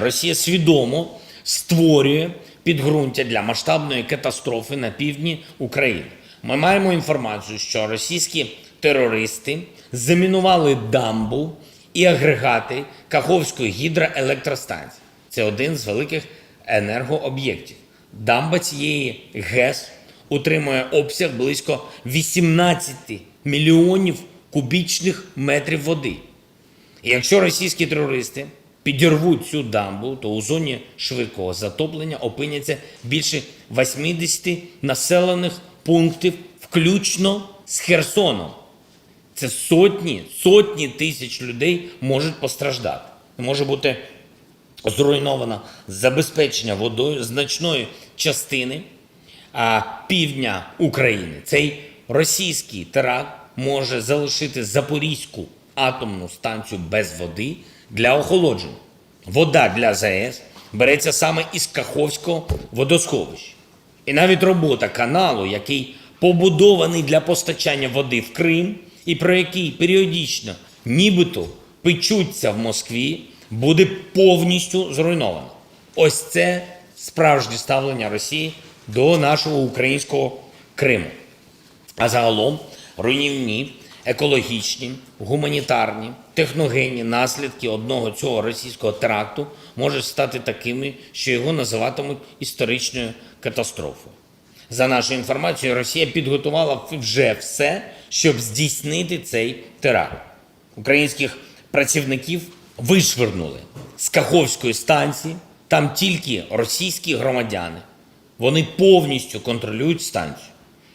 Росія свідомо створює підґрунтя для масштабної катастрофи на півдні України. Ми маємо інформацію, що російські терористи замінували дамбу і агрегати Каховської гідроелектростанції. Це один з великих енергооб'єктів. Дамба цієї ГЕС утримує обсяг близько 18 мільйонів кубічних метрів води. І якщо російські терористи підірвуть цю дамбу, то у зоні швидкого затоплення опиняться більше 80 населених пунктів, включно з Херсоном. Це сотні, сотні тисяч людей можуть постраждати. Може бути зруйновано забезпечення водою значної частини а, півдня України. Цей російський теракт може залишити Запорізьку атомну станцію без води для охолодження. Вода для ЗАЕС береться саме із Каховського водосховища. І навіть робота каналу, який побудований для постачання води в Крим, і про який періодично нібито печуться в Москві, буде повністю зруйнована. Ось це справжнє ставлення Росії до нашого українського Криму. А загалом руйнівні, екологічні, гуманітарні, техногенні наслідки одного цього російського теракту можуть стати такими, що його називатимуть історичною катастрофою. За нашою інформацією, Росія підготувала вже все, щоб здійснити цей теракт. Українських працівників вишвернули з Каховської станції. Там тільки російські громадяни. Вони повністю контролюють станцію.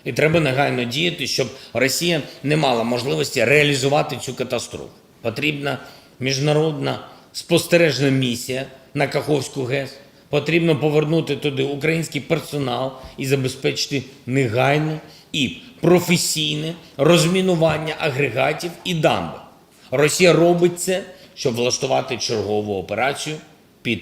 І треба негайно діяти, щоб Росія не мала можливості реалізувати цю катастрофу. Потрібна міжнародна спостережна місія на Каховську ГЕС. Потрібно повернути туди український персонал і забезпечити негайне і професійне розмінування агрегатів і дамби. Росія робить це, щоб влаштувати чергову операцію під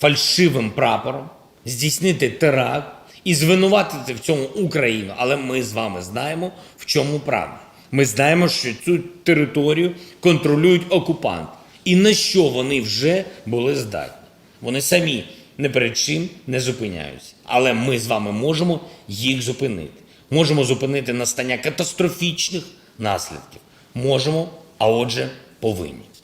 фальшивим прапором, здійснити теракт і звинуватити в цьому Україну. Але ми з вами знаємо, в чому правда. Ми знаємо, що цю територію контролюють окупанти. І на що вони вже були здатні. Вони самі не перед чим не зупиняються. Але ми з вами можемо їх зупинити. Можемо зупинити настання катастрофічних наслідків. Можемо, а отже, повинні.